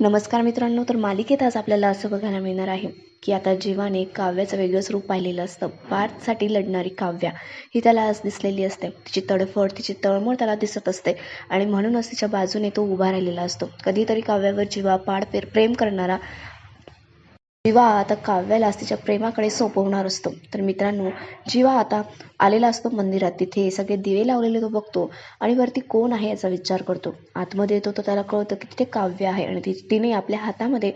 नमस्कार मित्रांनो तर मालिकेत आज आपल्याला असं बघायला मिळणार आहे की आता जीवाने काव्याचं वेगळंच रूप पाहिलेलं असतं. पार्थसाठी लढणारी काव्या ही त्याला आज दिसलेली असते. तिची तडफड तिची तळमळ त्याला दिसत असते आणि म्हणूनच तिच्या बाजूने तो उभा राहिलेला असतो. कधीतरी काव्यावर जीवा पाड पेर प्रेम करणारा जीवा आता काव्याला तिच्या प्रेमाकडे सोपवणार असतो. तर मित्रांनो जीवा आता आलेला असतो मंदिरात. तिथे सगळे दिवे लावलेले तो बघतो आणि वरती कोण आहे याचा विचार करतो. आतमध्ये येतो तर त्याला कळतं की तिथे काव्य आहे आणि ती तिने आपल्या हातामध्ये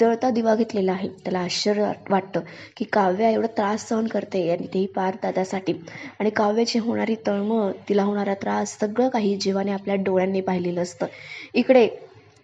जळता दिवा घेतलेला आहे. त्याला आश्चर्य वाटतं की काव्य एवढा त्रास सहन करते आणि तेही पार दादासाठी. आणि काव्याची होणारी तळमळ तिला होणारा त्रास सगळं काही जीवाने आपल्या डोळ्यांनी पाहिलेलं असतं. इकडे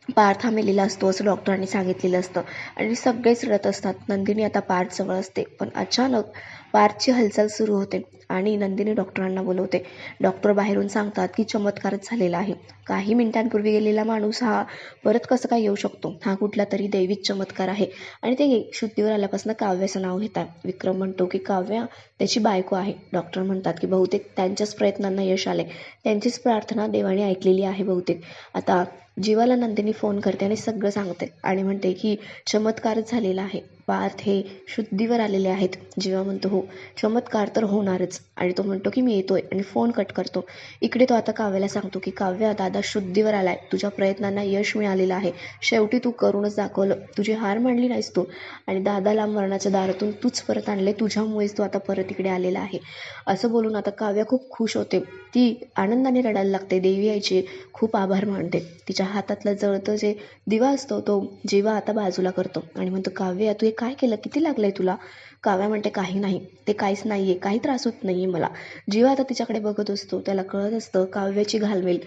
पार्थ हा मेलेला असतो असं डॉक्टरांनी सांगितलेलं असतं. आणि सगळेच रडत असतात. नंदिनी आता पार्थजवळ असते. पण अचानक पार्थची हालचाल सुरू होते आणि नंदिनी डॉक्टरांना बोलवते. डॉक्टर बाहेरून सांगतात की चमत्कारच झालेला आहे. काही मिनिटांपूर्वी गेलेला माणूस हा परत कसं काय येऊ शकतो? हा कुठला तरी दैविक चमत्कार आहे. आणि ते शुद्धीवर आल्यापासून काव्याचं नाव घेतात. विक्रम म्हणतो की काव्या त्याची बायको आहे. डॉक्टर म्हणतात की बहुतेक त्यांच्याच प्रयत्नांना यश आले त्यांचीच प्रार्थना देवाने ऐकलेली आहे बहुतेक. आता जीवाला नंदिनी फोन करते आणि सगळं सांगते. आणि म्हणते की चमत्कारच झालेला आहे. पार्थ हे शुद्धीवर आलेले आहेत. जीवा म्हणतो हो चमत्कार तर होणारच. आणि तो म्हणतो की मी येतोय. आणि फोन कट करतो. इकडे तो आता काव्याला सांगतो की काव्या दादा शुद्धीवर आलाय. तुझ्या प्रयत्नांना यश मिळालेलं आहे. शेवटी तू करूनच दाखवलं. तुझी हार मांडली नाहीस तू. आणि दादाला मरणाच्या दारातून तूच परत आणले तुझ्यामुळेच तू आता परत इकडे आलेला आहे. असं बोलून आता काव्या खूप खुश होते. ती आनंदाने रडायला लागते. देवी आईचे खूप आभार मानते. तिच्या हातातलं जळतं जे दिवा असतो तो जीवा आता बाजूला करतो. आणि म्हणतो काव्य तू काय केलं? किती लागलंय तुला? काव्या म्हणते काही नाही. ते काहीच नाही आहे काही त्रास होत नाही मला. जीवा आता तिच्याकडे बघत असतो. त्याला कळत असतं काव्याची घालमेल.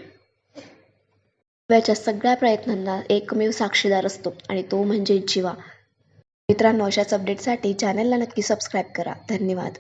काव्याच्या सगळ्या प्रयत्नांना एकमेव साक्षीदार असतो आणि तो म्हणजे जीवा. मित्रांनो अशाच अपडेटसाठी चॅनलला नक्की सबस्क्राईब करा. धन्यवाद.